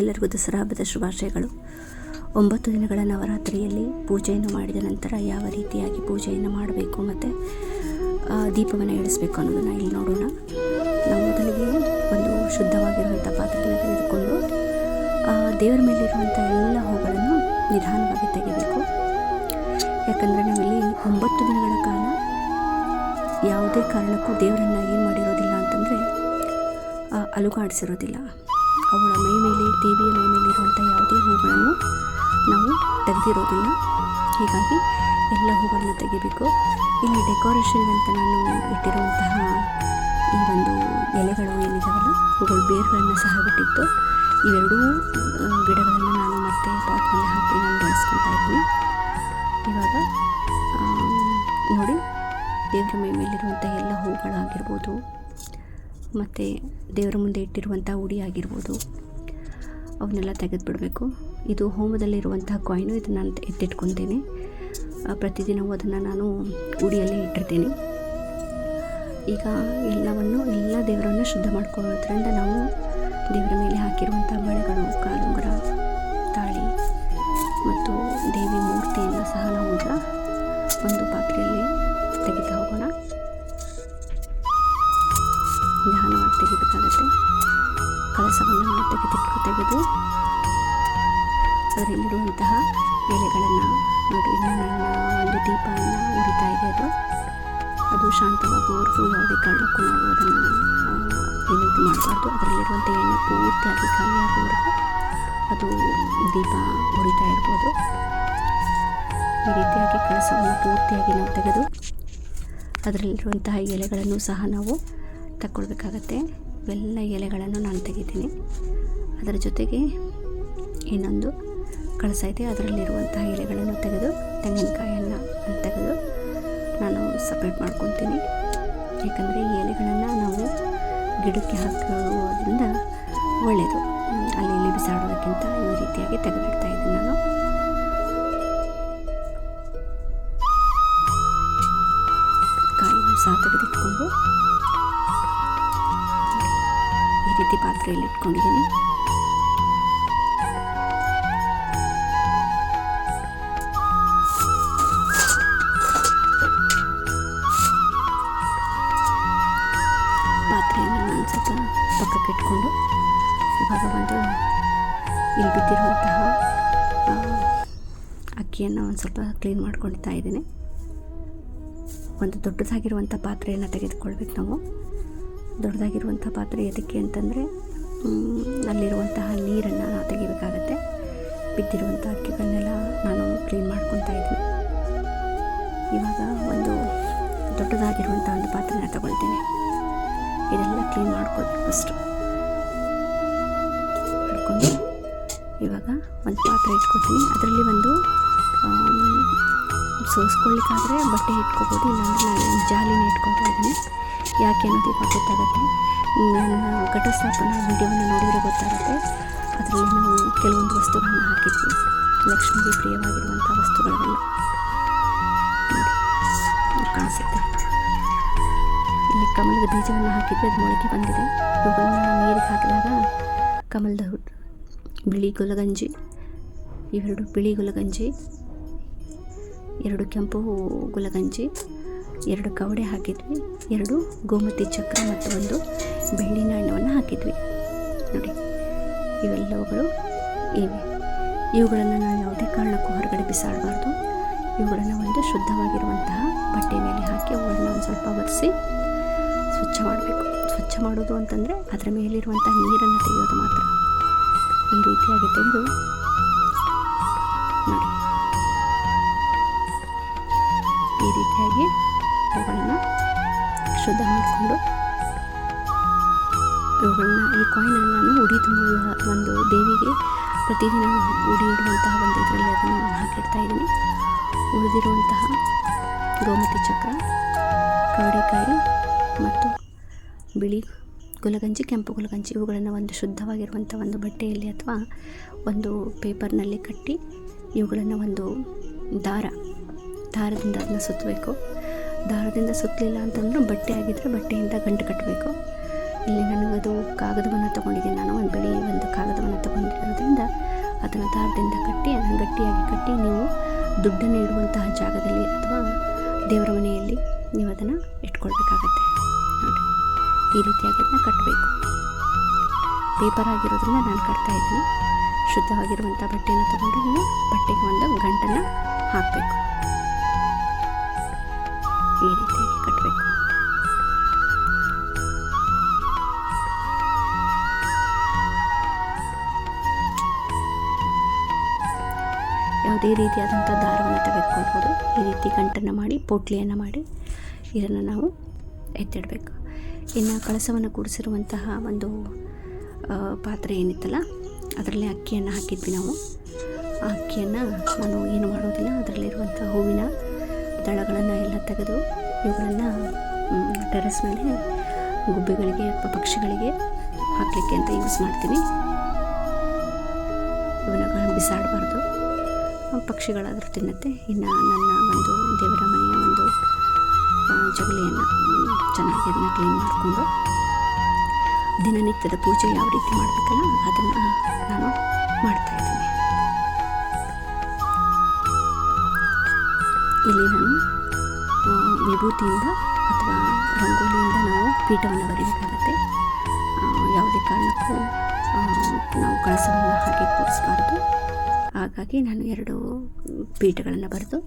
ಎಲ್ಲರಿಗೂ ದಸರಾ ಹಬ್ಬದ ಶುಭಾಶಯಗಳು. ಒಂಬತ್ತು ದಿನಗಳ ನವರಾತ್ರಿಯಲ್ಲಿ ಪೂಜೆಯನ್ನು ಮಾಡಿದ ನಂತರ ಯಾವ ರೀತಿಯಾಗಿ ಪೂಜೆಯನ್ನು ಮಾಡಬೇಕು ಮತ್ತು ದೀಪವನ್ನು ಇಳಿಸ್ಬೇಕು ಅನ್ನೋದನ್ನು ಇಲ್ಲಿ ನೋಡೋಣ. ನಾವು ಮೊದಲಿಗೆ ಒಂದು ಶುದ್ಧವಾಗಿರುವಂಥ ಪಾತ್ರೆಯನ್ನು ತೆಗೆದುಕೊಂಡು ದೇವರ ಮೇಲಿರುವಂಥ ಎಲ್ಲ ಹೂಗಳನ್ನು ನಿಧಾನವಾಗಿ ತೆಗಿಬೇಕು. ಯಾಕಂದರೆ ನಾವಿಲ್ಲಿ ಒಂಬತ್ತು ದಿನಗಳ ಕಾಲ ಯಾವುದೇ ಕಾರಣಕ್ಕೂ ದೇವರನ್ನು ಏನು ಮಾಡಿರೋದಿಲ್ಲ ಅಂತಂದರೆ ಅಲುಗಾಡಿಸಿರೋದಿಲ್ಲ. ಅವಳ ಮೈ ಮೇಲೆ, ದೇವಿಯ ಮೈ ಮೇಲೆ ಇರುವಂಥ ಯಾವುದೇ ಹೂಗಳನ್ನು ನಾವು ತೆಗೆದಿರೋದಿಲ್ಲ. ಹೀಗಾಗಿ ಎಲ್ಲ ಹೂಗಳನ್ನು ತೆಗಿಬೇಕು. ಇಲ್ಲಿ ಡೆಕೋರೇಷನ್ ಅಂತ ನಾನು ಇಟ್ಟಿರುವಂತಹ ಈ ಒಂದು ಎಲೆಗಳು ಏನಿದಾವಲ್ಲ, ಹೂಗಳ ಬೇರುಗಳನ್ನು ಸಹ ಬಿಟ್ಟಿತ್ತು. ಇವೆರಡೂ ಗಿಡಗಳನ್ನು ನಾನು ಮತ್ತೆ ಪಾಟ್ನಲ್ಲಿ ಹಾಕಿ ನಾನು ಬೆಳೆಸ್ಕೊತಾ ಇದ್ದೀನಿ. ಇವಾಗ ನೋಡಿ, ದೇವರ ಮೈ ಮೇಲಿರುವಂಥ ಎಲ್ಲ ಹೂಗಳಾಗಿರ್ಬೋದು. ಮತ್ತು ದೇವರ ಮುಂದೆ ಇಟ್ಟಿರುವಂಥ ಉಡಿ ಆಗಿರ್ಬೋದು. ಅವನ್ನೆಲ್ಲ ತೆಗೆದುಬಿಡಬೇಕು. ಇದು ಹೋಮದಲ್ಲಿರುವಂತಹ ಕಾಯಿನು ಇದು ನಾನು ಎತ್ತಿಟ್ಕೊತೇನೆ. ಪ್ರತಿದಿನವೂ ಅದನ್ನು ನಾನು ಉಡಿಯಲ್ಲಿ ಇಟ್ಟಿರ್ತೀನಿ. ಈಗ ಎಲ್ಲವನ್ನು, ಎಲ್ಲ ದೇವರನ್ನು ಶುದ್ಧ ಮಾಡ್ಕೊಳ್ಳೋದ್ರಿಂದ ನಾವು ದೇವರ ಮೇಲೆ ಹಾಕಿರುವಂಥ ಬಳೆಗಳು, ಕಾಲುಂಗರ, ತಾಳಿ ಮತ್ತು ದೇವಿ ಮೂರ್ತಿಯನ್ನು ಸಹ ನಾವು ಈಗ ಮಾಡಬಾರ್ದು ಅದರಲ್ಲಿರುವಂಥ ಎಣ್ಣೆ ಪೂರ್ತಿಯಾಗಿ ಖಾಲಿಯಾಗುವವರೆಗೂ ಅದು ದೀಪ ಉರಿತಾ ಇರ್ಬೋದು. ಈ ರೀತಿಯಾಗಿ ಕಳಸವನ್ನು ಪೂರ್ತಿಯಾಗಿ ನಾವು ತೆಗೆದು ಅದರಲ್ಲಿರುವಂತಹ ಎಲೆಗಳನ್ನು ಸಹ ನಾವು ತಗೊಳ್ಬೇಕಾಗತ್ತೆ ಇವೆಲ್ಲ ಎಲೆಗಳನ್ನು ನಾನು ತೆಗಿತೀನಿ. ಅದರ ಜೊತೆಗೆ ಇನ್ನೊಂದು ಕಳಸ ಇದೆ. ಅದರಲ್ಲಿರುವಂತಹ ಎಲೆಗಳನ್ನು ತೆಗೆದು ತೆಂಗಿನಕಾಯನ್ನು ತೆಗೆದು ನಾನು ಸಪ್ರೇಟ್ ಮಾಡ್ಕೊತೀನಿ. ಯಾಕಂದರೆ ಈ ಎಲೆಗಳನ್ನು ನಾವು ಗಿಡಕ್ಕೆ ಹಾಕೋದ್ರಿಂದ ಒಳ್ಳೆಯದು. ಅಲ್ಲಿ ಇಲ್ಲಿ ಬಿಸಾಡೋದಕ್ಕಿಂತ ಈ ರೀತಿಯಾಗಿ ತೆಗೆದಿಡ್ತಾ ಇದ್ದೀನಿ ನಾನು. ಕಾಯಿಯನ್ನು ಸಹ ತೆಗೆದಿಟ್ಕೊಂಡು ಈ ರೀತಿ ಪಾತ್ರೆಯಲ್ಲಿ ಇಟ್ಕೊಂಡಿದ್ದೀನಿ. ಪಕ್ಕಕ್ಕೆ ಇಟ್ಕೊಂಡು ಇವಾಗ ಒಂದು ಇಲ್ಲಿ ಬಿದ್ದಿರುವಂತಹ ಅಕ್ಕಿಯನ್ನು ಒಂದು ಸ್ವಲ್ಪ ಕ್ಲೀನ್ ಮಾಡ್ಕೊಳ್ತಾ ಇದ್ದೀನಿ. ಒಂದು ದೊಡ್ಡದಾಗಿರುವಂಥ ಪಾತ್ರೆಯನ್ನು ತೆಗೆದುಕೊಳ್ಬೇಕು ನಾವು. ದೊಡ್ಡದಾಗಿರುವಂಥ ಪಾತ್ರೆ ಎದಕ್ಕೆ ಅಂತಂದರೆ ಅಲ್ಲಿರುವಂತಹ ನೀರನ್ನು ನಾವು ತೆಗಿಬೇಕಾಗತ್ತೆ. ಬಿದ್ದಿರುವಂಥ ಅಕ್ಕಿಗಳನ್ನೆಲ್ಲ ನಾನು ಕ್ಲೀನ್ ಮಾಡ್ಕೊತಾ ಇದ್ದೀನಿ. ಇವಾಗ ಒಂದು ದೊಡ್ಡದಾಗಿರುವಂಥ ಒಂದು ಪಾತ್ರೆನ ತಗೊಳ್ತೀನಿ. ಇದೆಲ್ಲ ಕ್ಲೀನ್ ಮಾಡ್ಕೊಳ್ಬೇಕು ಫಸ್ಟು ಮಾಡ್ಕೊಂಡು ಇವಾಗ ಒಂದು ಪಾತ್ರೆ ಇಟ್ಕೊತೀನಿ. ಅದರಲ್ಲಿ ಒಂದು ಸೋಸ್ಕೊಳ್ಳಿಕ್ಕಾದರೆ ಬಟ್ಟೆ ಇಟ್ಕೋಬೋದು, ಇಲ್ಲಾಂದರೆ ನಾನು ಜಾಲಿನ ಇಟ್ಕೊತಾ ಇದ್ದೀನಿ. ಯಾಕೆ ಅನ್ನೋದು ಇವಾಗ ಗೊತ್ತಾಗುತ್ತೆ ನನ್ನ ಘಟಸ್ಥಾಪನ ವೀಡಿಯೋವನ್ನು ನೋಡಿದರೆ ಗೊತ್ತಾಗುತ್ತೆ. ಅದರಲ್ಲಿ ನಾವು ಕೆಲವೊಂದು ವಸ್ತುಗಳನ್ನು ಹಾಕಿದ್ವಿ. ಲಕ್ಷ್ಮಿಗೆ ಪ್ರಿಯವಾಗಿರುವಂಥ ವಸ್ತುಗಳನ್ನು ಕಾಣಿಸುತ್ತೆ. ಇಲ್ಲಿ ಕಮಲದ ಬೀಜವನ್ನು ಹಾಕಿದ್ರೆ ಅದು ಮೊಳಕೆ ಬಂದಿದೆ. ಇವುಗಳನ್ನ ನೀರಿಗೆ ಹಾಕಿದಾಗ ಕಮಲದ ಬಿಳಿ ಗುಲಗಂಜಿ, ಇವೆರಡು ಬಿಳಿ ಗುಲಗಂಜಿ, ಎರಡು ಕೆಂಪು ಗುಲಗಂಜಿ, ಎರಡು ಕವಡೆ ಹಾಕಿದ್ವಿ, ಎರಡು ಗೋಮತಿ ಚಕ್ರ ಮತ್ತು ಒಂದು ಬೆಳ್ಳಿ ನಾಣ್ಯವನ್ನು ಹಾಕಿದ್ವಿ. ನೋಡಿ, ಇವೆಲ್ಲವುಗಳು ಇವೆ. ಇವುಗಳನ್ನು ನಾವು ಯಾವುದೇ ಕಾರಣಕ್ಕೂ ಹೊರಗಡೆ ಬಿಸಾಡಬಾರ್ದು. ಇವುಗಳನ್ನು ಒಂದು ಶುದ್ಧವಾಗಿರುವಂತಹ ಬಟ್ಟೆ ಮೇಲೆ ಹಾಕಿ ಅವುಗಳನ್ನು ಒಂದು ಸ್ವಲ್ಪ ಒರೆಸಿ ಸ್ವಚ್ಛ ಮಾಡಬೇಕು. ಸ್ವಚ್ಛ ಮಾಡೋದು ಅಂತಂದರೆ ಅದರ ಮೇಲಿರುವಂಥ ನೀರನ್ನು ತೆಗೆಯೋದು ಮಾತ್ರ. ಈ ರೀತಿಯಾಗಿ ತೆಗೆದು ನೋಡಿ ಈ ರೀತಿಯಾಗಿ ಅವುಗಳನ್ನು ಶುದ್ಧ ಮಾಡಿಕೊಂಡು ಇವುಗಳನ್ನ ಈ ಕಾಯಿನನ್ನು ನಾನು ಉಡಿ ತುಂಬುವ ಒಂದು ದೇವಿಗೆ ಪ್ರತಿದಿನ ಉಡಿ ಇಡುವಂತಹ ಒಂದು ಇದರಲ್ಲಿ ಅದನ್ನು ನಾನು ಹಾಕಿಡ್ತಾ ಇದ್ದೀನಿ. ಉಳಿದಿರುವಂತಹ ಗೋಮತಿ ಚಕ್ರ, ಕವಡೆಕಾಯಿ ಮತ್ತು ಬಿಳಿ ಗುಲಗಂಜಿ, ಕೆಂಪು ಗುಲಗಂಜಿ ಇವುಗಳನ್ನು ಒಂದು ಶುದ್ಧವಾಗಿರುವಂಥ ಒಂದು ಬಟ್ಟೆಯಲ್ಲಿ ಅಥವಾ ಒಂದು ಪೇಪರ್ನಲ್ಲಿ ಕಟ್ಟಿ ಇವುಗಳನ್ನು ಒಂದು ದಾರ, ದಾರದಿಂದ ಅದನ್ನ ಸುತ್ತಬೇಕು. ದಾರದಿಂದ ಸುತ್ತಲಿಲ್ಲ ಅಂತಂದ್ರೆ ಬಟ್ಟೆ ಆಗಿದ್ದರೆ ಬಟ್ಟೆಯಿಂದ ಗಂಟು ಕಟ್ಟಬೇಕು. ಇಲ್ಲಿ ನನಗದು ಕಾಗದವನ್ನು ತೊಗೊಂಡಿದ್ದೀನಿ. ನಾನು ಒಂದು ಬಿಳಿ ಒಂದು ಕಾಗದವನ್ನು ತೊಗೊಂಡಿರೋದ್ರಿಂದ ಅದನ್ನು ದಾರದಿಂದ ಕಟ್ಟಿ ಅದನ್ನು ಗಟ್ಟಿಯಾಗಿ ಕಟ್ಟಿ ನೀವು ದುಡ್ಡನ್ನು ಇಡುವಂತಹ ಜಾಗದಲ್ಲಿ ಅಥವಾ ದೇವರ ಮನೆಯಲ್ಲಿ ನೀವು ಅದನ್ನು ಇಟ್ಕೊಳ್ಬೇಕಾಗತ್ತೆ. ನೋಡಿ, ಈ ರೀತಿಯಾಗಿ ಅದನ್ನ ಕಟ್ಟಬೇಕು ಪೇಪರ್ ಆಗಿರೋದ್ರಿಂದ ನಾನು ಕಟ್ತಾ ಇದ್ದೀನಿ. ಶುದ್ಧವಾಗಿರುವಂಥ ಬಟ್ಟೆಯನ್ನು ತಗೊಂಡು ನೀವು ಬಟ್ಟೆಗೆ ಒಂದು ಗಂಟನ್ನು ಹಾಕಬೇಕು. ಈ ರೀತಿಯಾಗಿ ಕಟ್ಟಬೇಕು ಯಾವುದೇ ರೀತಿಯಾದಂಥ ದಾರವನ್ನು ತೆಗೆದುಕೊಳ್ಬೋದು. ಈ ರೀತಿ ಗಂಟನ್ನು ಮಾಡಿ, ಪೋಟ್ಲಿಯನ್ನು ಮಾಡಿ ಇದನ್ನು ನಾವು ಎತ್ತಿಡಬೇಕು. ಇನ್ನು ಕಳಸವನ್ನು ಕೂಡಿಸಿರುವಂತಹ ಒಂದು ಪಾತ್ರೆ ಏನಿತ್ತಲ್ಲ, ಅದರಲ್ಲಿ ಅಕ್ಕಿಯನ್ನು ಹಾಕಿದ್ವಿ ನಾವು. ಆ ಅಕ್ಕಿಯನ್ನು ನಾನು ಏನು ಮಾಡೋದಿಲ್ಲ, ಅದರಲ್ಲಿರುವಂಥ ಹೂವಿನ ದಳಗಳನ್ನು ಎಲ್ಲ ತೆಗೆದು ಇವುಗಳನ್ನು ಟೆರೆಸ್ ಮೇಲೆ ಗುಬ್ಬಿಗಳಿಗೆ ಅಥವಾ ಪಕ್ಷಿಗಳಿಗೆ ಹಾಕಲಿಕ್ಕೆ ಅಂತ ಯೂಸ್ ಮಾಡ್ತೀನಿ. ಇವನ್ನ ಬಿಸಾಡಬಾರ್ದು. ಪಕ್ಷಿಗಳಾದರೂ ತಿನ್ನುತ್ತೆ. ಇನ್ನು ನನ್ನ ಒಂದು ದೇವರ ಮನೆಯ ಒಂದು ಜಗಲಿಯನ್ನು ಚೆನ್ನಾಗಿ ಅದನ್ನ ಕ್ಲೀನ್ ಮಾಡಿಕೊಂಡು ದಿನನಿತ್ಯದ ಪೂಜೆ ಯಾವ ರೀತಿ ಮಾಡಬೇಕಲ್ಲ ಅದನ್ನು ನಾನು ಮಾಡ್ತಾ ಇದ್ದೀನಿ. ಇಲ್ಲಿ ನಾನು ವಿಭೂತಿಯಿಂದ ಅಥವಾ ರಂಗೋಲಿಯಿಂದ ನಾವು ಪೀಠವನ್ನು ಬರೀಬೇಕಾಗತ್ತೆ. ಯಾವುದೇ ಕಾರಣಕ್ಕೂ ನಾವು ಕಳಸವನ್ನು ಹಾಗೆ ಕೂರಿಸಬಾರ್ದು. ಹಾಗಾಗಿ ನಾನು ಎರಡು ಪೀಠಗಳನ್ನು ಬರೆದು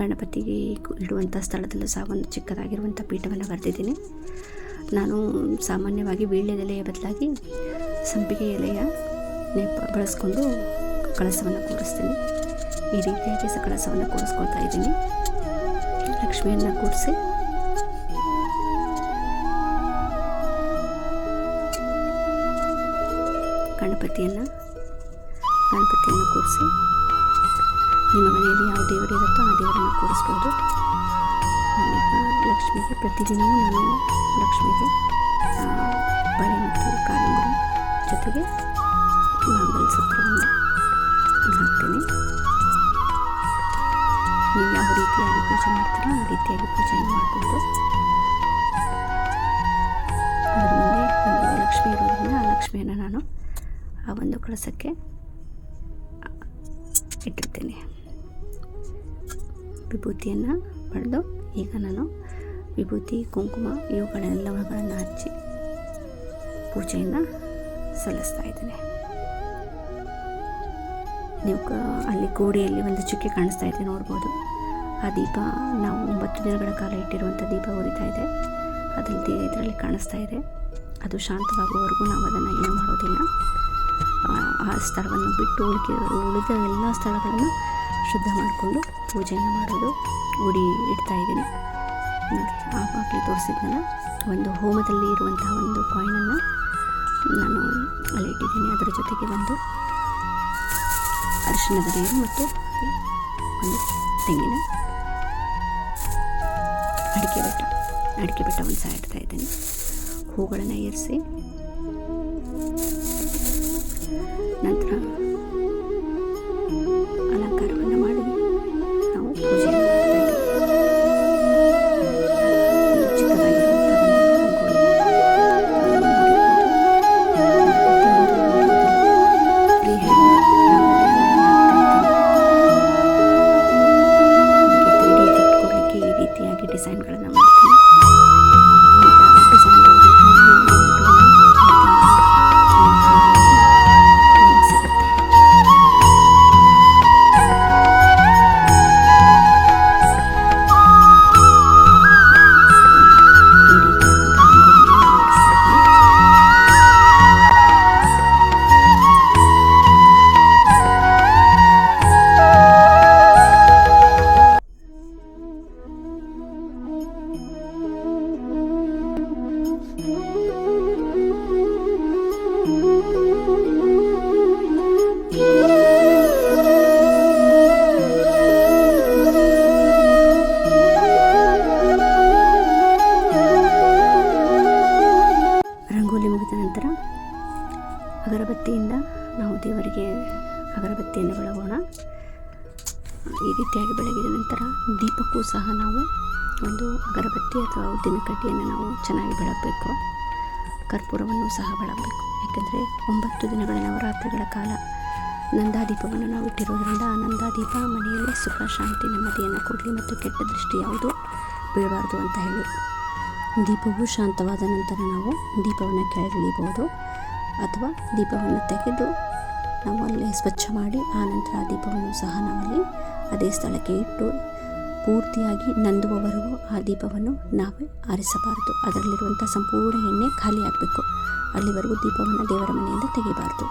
ಗಣಪತಿಗೆ ಇಡುವಂಥ ಸ್ಥಳದಲ್ಲೂ ಸಹ ಒಂದು ಚಿಕ್ಕದಾಗಿರುವಂಥ ಪೀಠವನ್ನು ಬರೆದಿದ್ದೀನಿ. ನಾನು ಸಾಮಾನ್ಯವಾಗಿ ವೀಳ್ಯದೆಲೆಯ ಬದಲಾಗಿ ಸಂಪಿಗೆ ಎಲೆಯ ನೆಪ ಬಳಸ್ಕೊಂಡು ಕಳಸವನ್ನು ಕೂರಿಸ್ತೀನಿ. ಈ ರೀತಿಯಾಗಿ ಸಹ ಕಳಸವನ್ನು ಕೂರಿಸ್ಕೊಳ್ತಾ ಇದ್ದೀನಿ. ಲಕ್ಷ್ಮಿಯನ್ನು ಕೂರಿಸಿ ಗಣಪತಿಯನ್ನು ಗಣಪತಿಯನ್ನು ಕೂರಿಸಿ ನಿಮ್ಮ ಮನೆಯಲ್ಲಿ ಯಾವ ದೇವರಿರುತ್ತೋ ಆ ದೇವರನ್ನು ಕೂರಿಸ್ಬೋದು. ಲಕ್ಷ್ಮಿಗೆ ಪ್ರತಿದಿನವೂ ನಾನು ಲಕ್ಷ್ಮಿಗೆ ಬಳೆ ಮತ್ತು ಕಾಲುಂಗುರ ಜೊತೆಗೆ ಮಂಗಲಸೂತ್ರವನ್ನು ಹಾಕ್ತೀನಿ. ನೀವು ಯಾವ ರೀತಿಯಾಗಿ ಪೂಜೆ ಮಾಡ್ತೀರೋ ಆ ರೀತಿಯಾಗಿ ಪೂಜೆಯನ್ನು ಮಾಡ್ಬೋದು. ಅದರ ಮುಂದೆ ಒಂದು ಲಕ್ಷ್ಮಿ ಇರೋದ್ರಿಂದ ಆ ಲಕ್ಷ್ಮಿಯನ್ನು ನಾನು ಆ ಒಂದು ಕಳಸಕ್ಕೆ ಇಟ್ಟಿರ್ತೀನಿ. ವಿಭೂತಿಯನ್ನು ಪಡೆದು ಈಗ ನಾನು ವಿಭೂತಿ, ಕುಂಕುಮ ಇವುಗಳೆಲ್ಲವುಗಳನ್ನು ಹಚ್ಚಿ ಪೂಜೆಯನ್ನು ಸಲ್ಲಿಸ್ತಾ ಇದ್ದೀನಿ. ನೀವು ಅಲ್ಲಿ ಗೋಡೆಯಲ್ಲಿ ಒಂದು ಚುಕ್ಕೆ ಕಾಣಿಸ್ತಾ ಇದೆ ನೋಡ್ಬೋದು. ಆ ದೀಪ ನಾವು ಒಂಬತ್ತು ದಿನಗಳ ಕಾಲ ಇಟ್ಟಿರುವಂಥ ದೀಪ ಉರಿತಾ ಇದೆ. ಅದರಲ್ಲಿ ಇದರಲ್ಲಿ ಕಾಣಿಸ್ತಾ ಇದೆ. ಅದು ಶಾಂತವಾಗುವವರೆಗೂ ನಾವು ಅದನ್ನು ಏನು ಮಾಡೋದಿಲ್ಲ. ಆ ಸ್ಥಳವನ್ನು ಬಿಟ್ಟು ಉಳಿಕೆ, ಉಳಿದ ಎಲ್ಲ ಸ್ಥಳಗಳನ್ನು ಶುದ್ಧ ಮಾಡಿಕೊಂಡು ಪೂಜೆಯನ್ನು ಮಾಡೋದು ಗುಡಿ ಇಡ್ತಾ ಇದ್ದೀನಿ. ಆ ಆವಾಗಲೇ ತೋರಿಸಿದ್ನಲ್ಲ, ಒಂದು ಹೋಮದಲ್ಲಿ ಇರುವಂತಹ ಒಂದು ಕಾಯಿನನ್ನು ನಾನು ಅಲ್ಲಿ ಇಟ್ಟಿದ್ದೀನಿ. ಅದರ ಜೊತೆಗೆ ಒಂದು ಅರಿಶಿಣದ ನೀರು ಮತ್ತು ಒಂದು ತೆಂಗಿನ ಅಡಿಕೆ ಬೆಟ್ಟ, ಅಡಿಕೆ ಬೆಟ್ಟವನ್ನು ಸಹ ಇಡ್ತಾ ಇದ್ದೀನಿ. ಹೂಗಳನ್ನು ಏರಿಸಿ ನಂತರ ಬೆಳಗೋಣ ಈ ರೀತಿಯಾಗಿ ಬೆಳಗಿದ ನಂತರ ದೀಪಕ್ಕೂ ಸಹ ನಾವು ಒಂದು ಅಗರಬತ್ತಿ ಅಥವಾ ಉದ್ದಿನ ಕಡ್ಡಿಯನ್ನು ನಾವು ಚೆನ್ನಾಗಿ ಬೆಳಗಬೇಕು. ಕರ್ಪೂರವನ್ನು ಸಹ ಬೆಳಗಬೇಕು. ಯಾಕೆಂದರೆ ಒಂಬತ್ತು ದಿನಗಳ ನವರಾತ್ರಿಗಳ ಕಾಲ ನಂದಾದೀಪವನ್ನು ನಾವು ಇಟ್ಟಿರೋದ್ರಿಂದ ಆ ನಂದಾದೀಪ ಮನೆಯಲ್ಲಿ ಸುಖ, ಶಾಂತಿ, ನೆಮ್ಮದಿಯನ್ನು ಕೊಡಲಿ ಮತ್ತು ಕೆಟ್ಟ ದೃಷ್ಟಿ ಯಾವುದು ಬೀಳಬಾರ್ದು ಅಂತ ಹೇಳಿ. ದೀಪವು ಶಾಂತವಾದ ನಂತರ ನಾವು ದೀಪವನ್ನು ಕೆಳಗಿಳಿಬೋದು ಅಥವಾ ದೀಪವನ್ನು ತೆಗೆದು ನಾವು ಅಲ್ಲಿ ಸ್ವಚ್ಛ ಮಾಡಿ ಆ ನಂತರ ಆ ದೀಪವನ್ನು ಸಹ ನಾವಲ್ಲಿ ಅದೇ ಸ್ಥಳಕ್ಕೆ ಇಟ್ಟು ಪೂರ್ತಿಯಾಗಿ ನಂದುವವರೆಗೂ ಆ ದೀಪವನ್ನು ನಾವೇ ಆರಿಸಬಾರದು. ಅದರಲ್ಲಿರುವಂಥ ಸಂಪೂರ್ಣ ಎಣ್ಣೆ ಖಾಲಿ ಆಗಬೇಕು. ಅಲ್ಲಿವರೆಗೂ ದೀಪವನ್ನು ದೇವರ ಮನೆಯಿಂದ ತೆಗೆಯಬಾರ್ದು.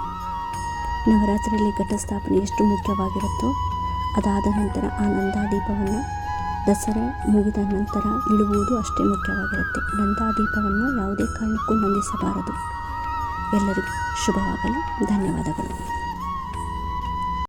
ನವರಾತ್ರಿಯಲ್ಲಿ ಘಟಸ್ಥಾಪನೆ ಎಷ್ಟು ಮುಖ್ಯವಾಗಿರುತ್ತೋ ಅದಾದ ನಂತರ ಆ ನಂದಾದೀಪವನ್ನು ದಸರೆ ಮುಗಿದ ನಂತರ ಇಡುವುದು ಅಷ್ಟೇ ಮುಖ್ಯವಾಗಿರುತ್ತೆ. ನಂದಾದೀಪವನ್ನು ಯಾವುದೇ ಕಾರಣಕ್ಕೂ ನಂದಿಸಬಾರದು. ಎಲ್ಲರಿಗೂ ಶುಭವಾಗಲಿ. ಧನ್ಯವಾದಗಳು.